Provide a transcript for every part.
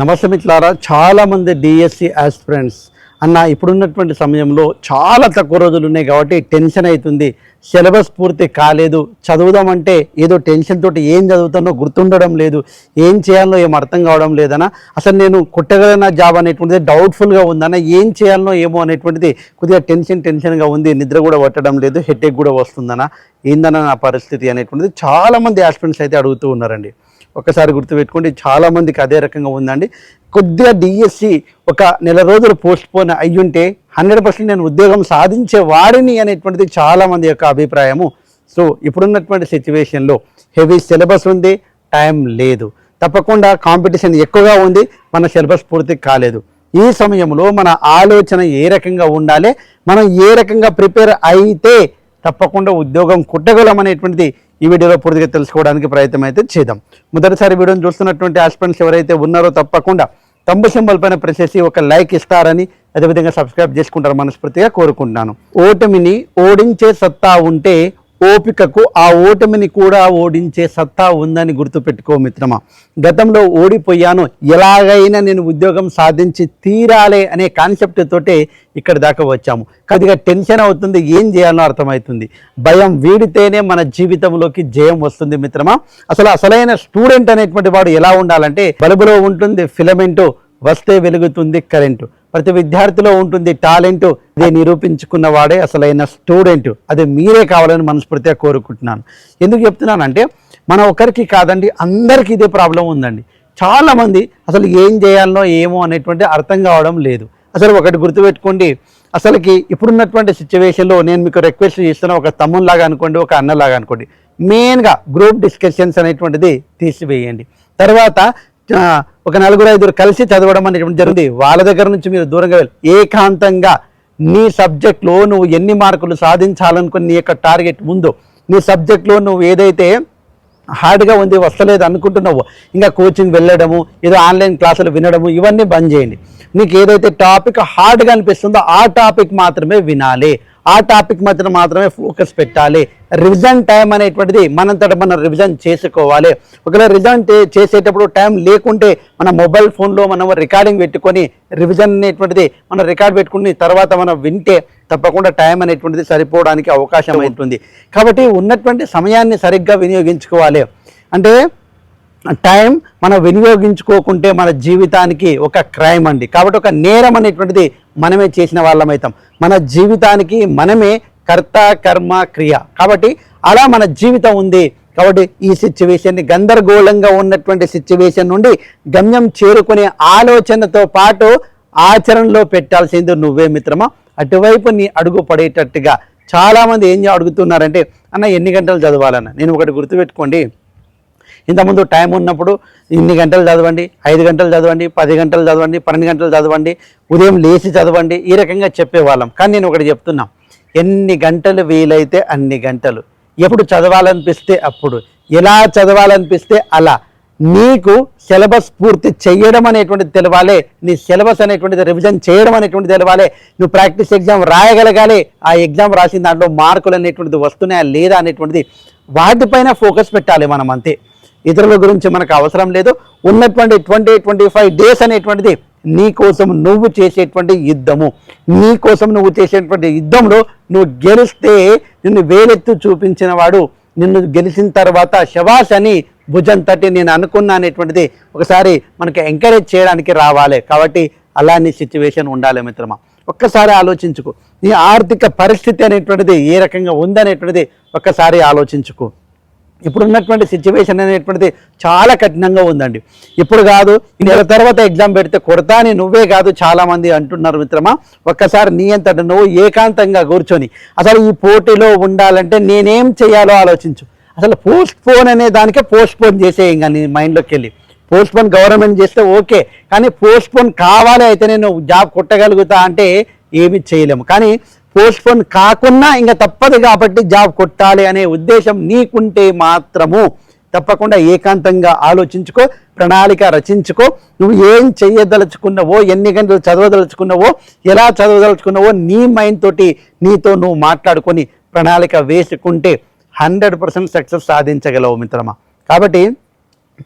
నమస్తే మిత్రులారా చాలామంది డిఎస్సి ఆస్పిరెంట్స్ అన్న ఇప్పుడున్నటువంటి సమయంలో చాలా తక్కువ రోజులు ఉన్నాయి కాబట్టి టెన్షన్ అవుతుంది. సిలబస్ పూర్తి కాలేదు. చదువుదామంటే ఏదో టెన్షన్ తోటి ఏం చదువుతానో గుర్తుండడం లేదు. ఏం చేయాలో ఏం అర్థం కావడం లేదనా అసలు నేను కుట్టగలన జాబ్ అనేటువంటిది డౌట్ఫుల్గా ఉందన్న. ఏం చేయాలనో ఏమో అనేటువంటిది కొద్దిగా టెన్షన్ టెన్షన్గా ఉంది. నిద్ర కూడా పట్టడం లేదు. హెడేక్ కూడా వస్తుందనా ఏందన్న నా పరిస్థితి అనేటువంటిది చాలామంది ఆస్పిరెంట్స్ అయితే అడుగుతూ ఉన్నారండి. ఒక్కసారి గుర్తుపెట్టుకోండి చాలామందికి అదే రకంగా ఉందండి. కొద్దిగా డిఎస్సి ఒక నెల రోజులు పోస్ట్ పోన్ అయ్యుంటే హండ్రెడ్ పర్సెంట్ నేను ఉద్యోగం సాధించే వాడిని అనేటువంటిది చాలా మంది యొక్క అభిప్రాయము. సో ఇప్పుడున్నటువంటి సిచ్యువేషన్లో హెవీ సిలబస్ ఉంది టైం లేదు. తప్పకుండా కాంపిటీషన్ ఎక్కువగా ఉంది మన సిలబస్ పూర్తి కాలేదు. ఈ సమయంలో మన ఆలోచన ఏ రకంగా ఉండాలి మనం ఏ రకంగా ప్రిపేర్ అయితే తప్పకుండా ఉద్యోగం కుట్టగలం అనేటువంటిది ఈ వీడియోలో పూర్తిగా తెలుసుకోవడానికి ప్రయత్నం అయితే చేద్దాం. మొదటిసారి వీడియోని చూస్తున్నటువంటి ఆస్పిరెంట్స్ ఎవరైతే ఉన్నారో తప్పకుండా తంబు సింబల్ పైన ప్రెస్ చేసి ఒక లైక్ ఇస్తారని అదేవిధంగా సబ్స్క్రైబ్ చేసుకుంటారు మనస్ఫూర్తిగా కోరుకుంటున్నాను. ఓటమిని ఓడించే సత్తా ఉంటే ఓపికకు ఆ ఓటమిని కూడా ఓడించే సత్తా ఉందని గుర్తుపెట్టుకో మిత్రమా. గతంలో ఓడిపోయాను ఎలాగైనా నేను ఉద్యోగం సాధించి తీరాలే అనే కాన్సెప్ట్ తోటే ఇక్కడ దాకా వచ్చాము. కొద్దిగా టెన్షన్ అవుతుంది ఏం చేయాలో అర్థమవుతుంది. భయం వీడితేనే మన జీవితంలోకి జయం వస్తుంది మిత్రమా. అసలు అసలైన స్టూడెంట్ అనేటువంటి వాడు ఎలా ఉండాలంటే బలుబులో ఉంటుంది ఫిలమెంటు వస్తే వెలుగుతుంది కరెంటు ప్రతి విద్యార్థిలో ఉంటుంది టాలెంట్. ఇది నిరూపించుకున్న వాడే అసలైన స్టూడెంట్. అది మీరే కావాలని మనస్ఫూర్తిగా కోరుకుంటున్నాను. ఎందుకు చెప్తున్నానంటే మన ఒకరికి కాదండి అందరికీ ఇదే ప్రాబ్లం ఉందండి. చాలామంది అసలు ఏం చేయాలనో ఏమో అనేటువంటి అర్థం కావడం లేదు. అసలు ఒకటి గుర్తుపెట్టుకోండి అసలుకి ఇప్పుడున్నటువంటి సిచ్యువేషన్లో నేను మీకు రిక్వెస్ట్ చేస్తున్న ఒక తమ్ముల్లాగా అనుకోండి ఒక అన్నలాగా అనుకోండి. మెయిన్గా గ్రూప్ డిస్కషన్స్ అనేటువంటిది తీసివేయండి. తర్వాత ఒక నలుగురు ఐదుగురు కలిసి చదవడం అనేటువంటి జరిగింది? వాళ్ళ దగ్గర నుంచి మీరు దూరంగా వెళ్ళి ఏకాంతంగా నీ సబ్జెక్ట్లో నువ్వు ఎన్ని మార్కులు సాధించాలనుకుని నీ యొక్క టార్గెట్ ఉందో నీ సబ్జెక్ట్లో నువ్వు ఏదైతే హార్డ్గా ఉంది వస్తలేదు అనుకుంటున్నావు ఇంకా కోచింగ్ వెళ్ళడము ఏదో ఆన్లైన్ క్లాసులు వినడము ఇవన్నీ బంద్ చేయండి. నీకు ఏదైతే టాపిక్ హార్డ్గా అనిపిస్తుందో ఆ టాపిక్ మాత్రమే వినాలి. ఆ టాపిక్ మధ్యన మాత్రమే ఫోకస్ పెట్టాలి. రివిజన్ టైం అనేటువంటిది మనంతట మనం రివిజన్ చేసుకోవాలి. ఒకవేళ రివిజన్ చేసేటప్పుడు టైం లేకుంటే మన మొబైల్ ఫోన్లో మనం రికార్డింగ్ పెట్టుకొని రివిజన్ అనేటువంటిది మనం రికార్డ్ పెట్టుకుని తర్వాత మనం వింటే తప్పకుండా టైం అనేటువంటిది సరిపోవడానికి అవకాశం అవుతుంది కాబట్టి ఉన్నటువంటి సమయాన్ని సరిగ్గా వినియోగించుకోవాలి. అంటే టైం మనం వినియోగించుకోకుంటే మన జీవితానికి ఒక క్రైమ్ అండి. కాబట్టి ఒక నేరం అనేటువంటిది మనమే చేసిన వాళ్ళం అవుతాం మన జీవితానికి మనమే కర్త కర్మ క్రియ. కాబట్టి అలా మన జీవితం ఉంది. కాబట్టి ఈ సిచ్యువేషన్ని గందరగోళంగా ఉన్నటువంటి సిచ్యువేషన్ నుండి గమ్యం చేరుకునే ఆలోచనతో పాటు ఆచరణలో పెట్టాల్సింది నువ్వే మిత్రమా? అటువైపు నీ అడుగు పడేటట్టుగా చాలామంది ఏం అడుగుతున్నారంటే అన్న ఎన్ని గంటలు చదవాలన్న? నేను ఒకటి గుర్తుపెట్టుకోండి. ఇంతకుముందు టైం ఉన్నప్పుడు ఇన్ని గంటలు చదవండి ఐదు గంటలు చదవండి పది గంటలు చదవండి పన్నెండు గంటలు చదవండి ఉదయం లేచి చదవండి ఈ రకంగా చెప్పేవాళ్ళం. కానీ నేను ఒకటి చెప్తున్నా ఎన్ని గంటలు వీలైతే అన్ని గంటలు. ఎప్పుడు చదవాలనిపిస్తే అప్పుడు ఎలా చదవాలనిపిస్తే అలా. నీకు సిలబస్ పూర్తి చేయడం అనేటువంటిది తెలవాలే నీ సిలబస్ అనేటువంటిది రివిజన్ చేయడం అనేటువంటిది తెలవాలి నువ్వు ప్రాక్టీస్ ఎగ్జామ్ రాయగలగాలి ఆ ఎగ్జామ్ రాసిన దాంట్లో మార్కులు అనేటువంటిది వస్తున్నాయా లేదా అనేటువంటిది వాటిపైన ఫోకస్ పెట్టాలి మనం అంతే. ఇతరుల గురించి మనకు అవసరం లేదు. ఉన్నటువంటి ట్వంటీ ట్వంటీ ఫైవ్ డేస్ అనేటువంటిది నీ కోసం నువ్వు చేసేటువంటి యుద్ధము. నీ కోసం నువ్వు చేసేటువంటి యుద్ధంలో నువ్వు గెలిస్తే నిన్ను వేలెత్తు చూపించిన వాడు. నిన్ను గెలిచిన తర్వాత శవాస్ అని భుజం తట్టి నేను అనుకున్నా అనేటువంటిది ఒకసారి మనకి ఎంకరేజ్ చేయడానికి రావాలి. కాబట్టి అలాంటి సిచ్యువేషన్ ఉండాలి మిత్రమా. ఒక్కసారి ఆలోచించుకో. నీ ఆర్థిక పరిస్థితి అనేటువంటిది ఏ రకంగా ఉందనేటువంటిది ఒక్కసారి ఆలోచించుకో. ఇప్పుడు ఉన్నటువంటి సిచ్యువేషన్ అనేటువంటిది చాలా కఠినంగా ఉందండి. ఇప్పుడు కాదు ఈ నెల తర్వాత ఎగ్జామ్ పెడితే కొడతా అని నువ్వే కాదు చాలామంది అంటున్నారు మిత్రమా. ఒక్కసారి నీ అంతట నువ్వు ఏకాంతంగా కూర్చొని అసలు ఈ పోటీలో ఉండాలంటే నేనేం చేయాలో ఆలోచించు. అసలు పోస్ట్ పోన్ అనే దానికే పోస్ట్ పోన్ చేసే ఇంకా మైండ్లోకి వెళ్ళి. పోస్ట్ పోన్ గవర్నమెంట్ చేస్తే ఓకే కానీ పోస్ట్ పోన్ కావాలి అయితే నేను జాబ్ కొట్టగలుగుతా అంటే ఏమి చేయలేము. కానీ పోస్ట్ పోన్ కాకున్నా ఇంకా తప్పదు కాబట్టి జాబ్ కొట్టాలి అనే ఉద్దేశం నీకుంటే మాత్రము. తప్పకుండా ఏకాంతంగా ఆలోచించుకో ప్రణాళిక రచించుకో. నువ్వు ఏం చేయదలుచుకున్నావో ఎన్ని గంటలు చదవదలుచుకున్నావో ఎలా చదవదలుచుకున్నావో నీ మైండ్ తోటి నీతో నువ్వు మాట్లాడుకొని ప్రణాళిక వేసుకుంటే హండ్రెడ్ పర్సెంట్ సక్సెస్ సాధించగలవు మిత్రమా. కాబట్టి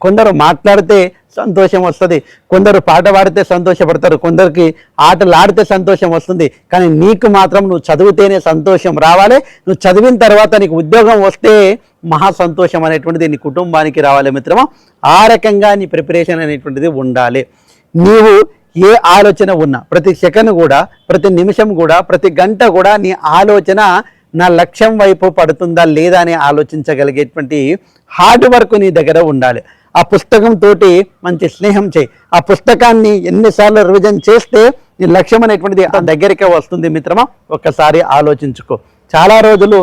కొందరు మాట్లాడితే సంతోషం వస్తుంది. కొందరు పాట పాడితే సంతోషపడతారు కొందరికి ఆటలు ఆడితే సంతోషం వస్తుంది. కానీ నీకు మాత్రం నువ్వు చదివితేనే సంతోషం రావాలి. నువ్వు చదివిన తర్వాత నీకు ఉద్యోగం వస్తే మహా సంతోషం అనేటువంటిది నీ కుటుంబానికి రావాలి మిత్రమా. ఆ రకంగా నీ ప్రిపరేషన్ అనేటువంటిది ఉండాలి. నీవు ఏ ఆలోచన ఉన్నా ప్రతి సెకండ్ కూడా ప్రతి నిమిషం కూడా ప్రతి గంట కూడా నీ ఆలోచన నా లక్ష్యం వైపు పడుతుందా లేదా అని ఆలోచించగలిగేటువంటి హార్డ్ వర్క్ నీ దగ్గర ఉండాలి. ఆ పుస్తకం తోటి మంచి స్నేహం చేయి. ఆ పుస్తకాన్ని ఎన్నిసార్లు రివిజన్ చేస్తే నీ లక్ష్యం అనేటువంటిది ఆ దగ్గరికే వస్తుంది మిత్రమా? ఒక్కసారి ఆలోచించుకో. చాలా రోజులు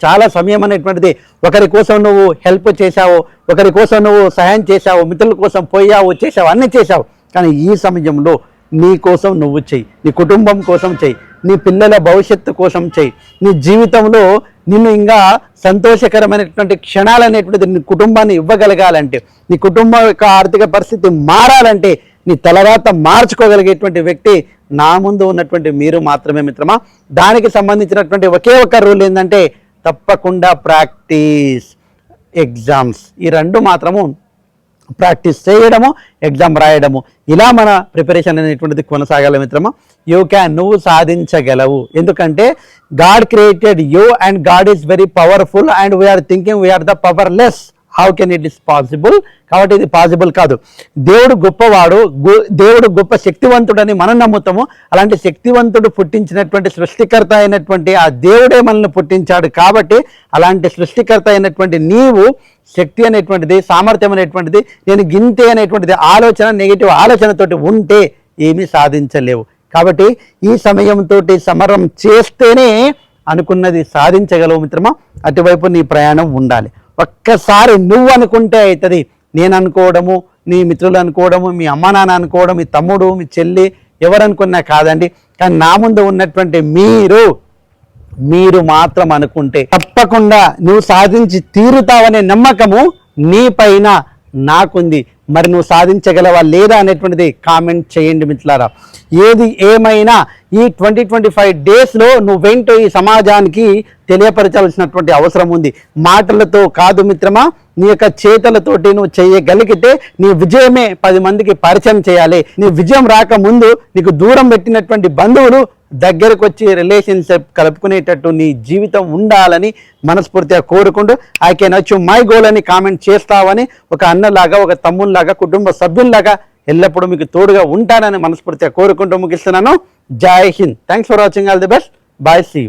చాలా సమయం అనేటువంటిది. ఒకరి కోసం నువ్వు హెల్ప్ చేశావు ఒకరి కోసం నువ్వు సహాయం చేశావు మిత్రుల కోసం పోయావు చేశావు అన్నీ చేశావు. కానీ ఈ సమయంలో నీ కోసం నువ్వు చెయ్యి నీ కుటుంబం కోసం చెయ్యి నీ పిల్లల భవిష్యత్తు కోసం చెయ్యి నీ జీవితంలో నిన్ను ఇంకా సంతోషకరమైనటువంటి క్షణాలు అనేటువంటిది నీ కుటుంబాన్ని ఇవ్వగలగాలంటే నీ కుటుంబం యొక్క ఆర్థిక పరిస్థితి మారాలంటే నీ తలరాత మార్చుకోగలిగేటువంటి వ్యక్తి నా ముందు ఉన్నటువంటి మీరు మాత్రమే మిత్రమా? దానికి సంబంధించినటువంటి ఒకే ఒక రూల్ ఏంటంటే తప్పకుండా ప్రాక్టీస్ ఎగ్జామ్స్ ఈ రెండు మాత్రము ప్రాక్టీస్ చేయడము ఎగ్జామ్ రాయడము. ఇలా మన ప్రిపరేషన్ అనేటువంటిది కొనసాగాలి మిత్రమా? యూ క్యాన్ నువ్వు సాధించగలవు. ఎందుకంటే God created you and God is very powerful and we are thinking we are the powerless how can it is possible కాబట్టి ఇది పాసిబుల్ కాదు. దేవుడు గొప్పవాడు దేవుడు గొప్ప శక్తివంతుడని మనం నమ్ముతాము. అలాంటి శక్తివంతుడు పుట్టించినటువంటి సృష్టికర్త అయినటువంటి ఆ దేవుడే మనల్ని పుట్టించాడు కాబట్టి అలాంటి సృష్టికర్త అయినటువంటి నీవు శక్తి అనేటువంటిది సామర్థ్యం అనేటువంటిది నేను గింతే అనేటువంటిది ఆలోచన నెగిటివ్ ఆలోచనతోటి ఉంటే ఏమీ సాధించలేవు. కాబట్టి ఈ సమయంతో సమరం చేస్తేనే అనుకున్నది సాధించగలవు మిత్రమా? అటువైపు నీ ప్రయాణం ఉండాలి. ఒక్కసారి నువ్వు అనుకుంటే అవుతుంది నేను అనుకోవడము నీ మిత్రులు అనుకోవడము మీ అమ్మ నాన్న అనుకోవడం మీ తమ్ముడు మీ చెల్లి ఎవరనుకున్నా కాదండి. కానీ నా ముందు ఉన్నటువంటి మీరు మీరు మాత్రం అనుకుంటే తప్పకుండా నువ్వు సాధించి తీరుతావనే నమ్మకము నీ పైన నాకుంది. మరి నువ్వు సాధించగలవా లేదా అనేటువంటిది కామెంట్ చేయండి మిత్రులారా. ఏది ఏమైనా ఈ ట్వంటీ ట్వంటీ ఫైవ్ డేస్లో నువ్వేంటో ఈ సమాజానికి తెలియపరచాల్సినటువంటి అవసరం ఉంది. మాటలతో కాదు మిత్రమా నీ యొక్క చేతలతోటి నువ్వు చేయగలిగితే నీ విజయమే పది మందికి పరిచయం చేయాలి. నీ విజయం రాకముందు నీకు దూరం పెట్టినటువంటి బంధువులు దగ్గరకు వచ్చి రిలేషన్షిప్ కలుపుకునేటట్టు నీ జీవితం ఉండాలని మనస్ఫూర్తిగా కోరుకుంటూ I can achieve my goal అని కామెంట్ చేస్తావని ఒక అన్నలాగా ఒక తమ్ముళ్ళలాగా కుటుంబ సభ్యుల్లాగా ఎల్లప్పుడూ మీకు తోడుగా ఉంటానని మనస్ఫూర్తిగా కోరుకుంటూ ముగిస్తున్నాను. Jai Hind. Thanks for watching all the best bye see